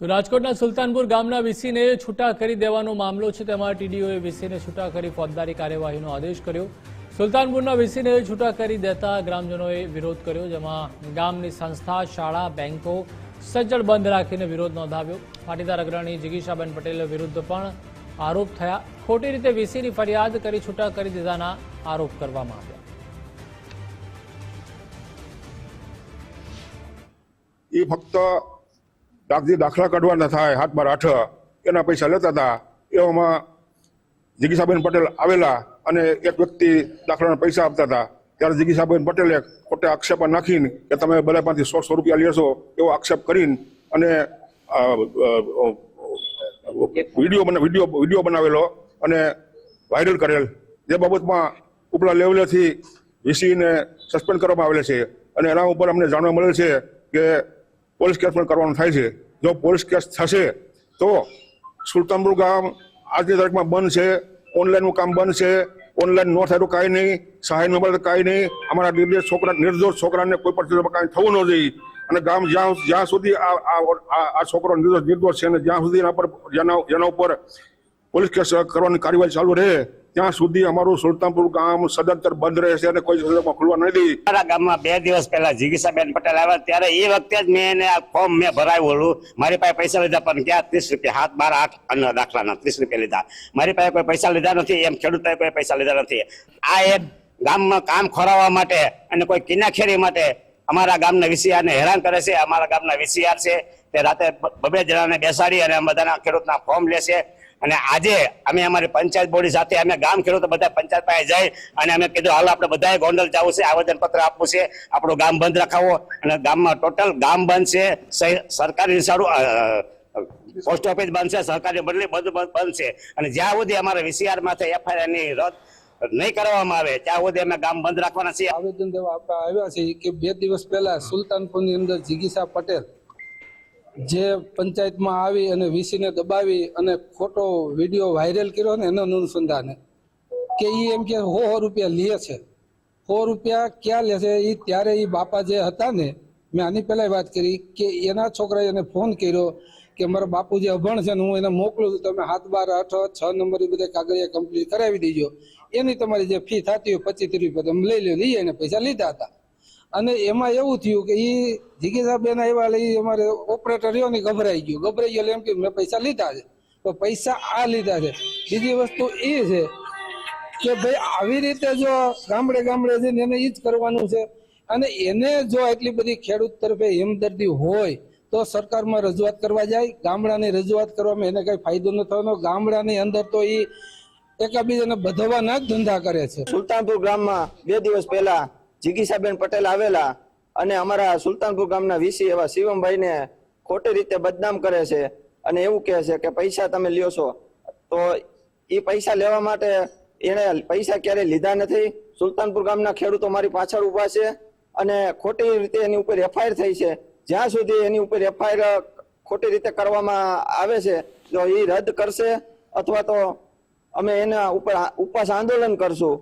તો રાજકોટના સુલતાનપુર ગામના વીસીને છૂટા કરી દેવાનો મામલો છે. તેમાં ટીડીઓએ વીસીને છૂટા કરી ફોજદારી કાર્યવાહીનો આદેશ કર્યો. સુલતાનપુરના વીસીને છૂટા કરી દેતા ગ્રામજનોએ વિરોધ કર્યો, જેમાં ગામની સંસ્થા, શાળા બેન્કો સજ્જડ બંધ રાખીને વિરોધ નોંધાવ્યો. પાટીદાર અગ્રણી જિગીશાબેન પટેલ વિરુદ્ધ પણ આરોપ થયા. ખોટી રીતે વીસીની ફરિયાદ કરી છૂટા કરી દીધાના આરોપ કરવામાં આવ્યા. એ ફક્ત દાખલી દાખલા કાઢવાના થાય, હાથમાં રાઠ, એના પૈસા લેતા હતા, એવામાં જિગીસાબેન પટેલ આવેલા અને એક વ્યક્તિ દાખલાના પૈસા આપતા હતા. ત્યારે જિગીસાબેન પટેલે ખોટા આક્ષેપ નાખીને કે તમે બધા પાસેથી સો સો રૂપિયા લેશો એવો આક્ષેપ કરીને અને વીડિયો બના વીડિયો વીડિયો બનાવેલો અને વાયરલ કરેલ. જે બાબતમાં ઉપલા લેવલેથી વીસીને સસ્પેન્ડ કરવામાં આવેલ છે. અને એના ઉપર અમને જાણવા મળેલ છે કે પોલીસ કેસ પણ કરવાનો થાય છે. જો પોલીસ કેસ થશે, તો સુલતાનપુર ગામ આજની તારીખમાં બંધ છે. ઓનલાઈનનું કામ બંધ છે. ઓનલાઈન ન થાય તો કાંઈ નહીં. સહાય ન મળે કાંઈ નહીં. અમારા નિર્દોષ છોકરા, નિર્દોષ છોકરાને કોઈ પણ કાંઈ થવું ન જોઈએ. અને ગામ જ્યાં જ્યાં સુધી આ છોકરો નિર્દોષ નિર્દોષ છે અને જ્યાં સુધી એના પર જેના ઉપર પોલીસ કેસ કરવાની કાર્યવાહી ચાલુ રહે ત્યાં સુધી અમારું સુલતાનપુર ગામ સદંતર બંધ રહેશે અને કોઈ સંદર્ભમાં ખુલવા નથી મારા ગામમાં બે દિવસ પહેલા જીગીસાબેન પટેલ આવ્યા, ત્યારે એ વખતે જ મેં એને ફોર્મ મેં ભરાવ્યું હતું મારી પાસે પૈસા લીધા, પણ ક્યાં ત્રીસ રૂપિયા? હાથ બાર, આઠ અન્ન દાખલાના ત્રીસ રૂપિયા લીધા. મારી પાસે કોઈ પૈસા લીધા નથી, એમ ખેડૂતોએ કોઈ પૈસા લીધા નથી. આ એક ગામમાં કામ ખોરાવવા માટે અને કોઈ કિનાખેરી માટે અમારા ગામના વીસીઆરને હેરાન કરે છે. અમારા ગામના વીસીઆર છે, તે રાતે બબે જણાને બેસાડી અને બધાના ખેડૂતના ફોર્મ લેશે અને આજે અમે અમારી પંચાયત બોડી સાથે અમે ગામ ખેડૂતો બધા પંચાયત પાસે જઈ અને અમે કીધું, હાલ, આપણે બધાએ ગોંડલ જવું છે, આવેદન પત્ર આપવું છે, આપણું ગામ બંધ રખાવો. અને ગામમાં ટોટલ ગામ બંધ છે સરકારી સારું પોસ્ટ ઓફિસ બંધ છે, સરકારી બદલી બધું બંધ બંધ છે. અને જ્યાં સુધી અમારે વીસીઆરમાંથી એફઆઈઆરની રદ નહીં કરવામાં આવે, ત્યાં સુધી અમે ગામ બંધ રાખવાના છીએ. આવેદન દેવા આપવા આવ્યા છે કે બે દિવસ પહેલા સુલતાનપુરની અંદર જીગીસા પટેલ જે પંચાયતમાં આવી અને વીસીને દબાવી અને ખોટો વીડિયો વાયરલ કર્યો ને એના અનુસંધાને, કે એ એમ કે હો રૂપિયા લે છે. સો રૂપિયા ક્યાં લે છે? એ ત્યારે એ બાપા જે હતા ને, મેં આની પહેલાં વાત કરી કે એના છોકરાએ એને ફોન કર્યો કે મારા બાપુ જે અભણ છે ને હું એને મોકલું છું, તમે હાથ બાર આઠ છ નંબર એ બધા કાગળિયા કમ્પ્લીટ કરાવી દેજો. એની તમારી જે ફી થતી હોય પચીસ રૂપિયા તમે લઈ લો લઈએ એને પૈસા લીધા હતા. અને એમાં એવું થયું કે એ જીગીસા બેન આવ્યા એટલે ઈ અમારે ઓપરેટર રહ્યો ને ગભરાઈ ગયો. ગભરાઈ ગયો એમ કે મેં પૈસા લીધા છે. તો પૈસા આ લીધા છે. બીજી વસ્તુ એ છે કે ભાઈ આવી રીતે જો ગામડે ગામડે જઈને એને એ જ કરવાનું છે. અને એને જો એટલી બધી ખેડૂત તરફે હિમદર્દી હોય તો સરકારમાં રજૂઆત કરવા જાય. ગામડાની રજૂઆત કરવામાં એને કઈ ફાયદો ન થવાનો. ગામડાની અંદર તો એ એકાબીજાને બધવાના જ ધંધા કરે છે. સુલતાનપુર ગામમાં બે દિવસ પહેલા જીગીસાબેન પટેલ આવેલા અને અમારા સુલતાનપુર ગામના વીસી એવા શિવમભાઈને ખોટી રીતે બદનામ કરે છે અને એવું કહે છે કે પૈસા તમે લ્યો છો. તો એ પૈસા લેવા માટે એણે પૈસા ક્યારેય લીધા નથી. સુલતાનપુર ગામના ખેડૂતો મારી પાછળ ઊભા છે અને ખોટી રીતે એની ઉપર એફઆઈઆર થઈ છે. જ્યાં સુધી એની ઉપર એફઆઈઆર ખોટી રીતે કરવામાં આવે છે, તો એ રદ કરશે અથવા તો અમે એના ઉપર ઉપવાસ આંદોલન કરશું.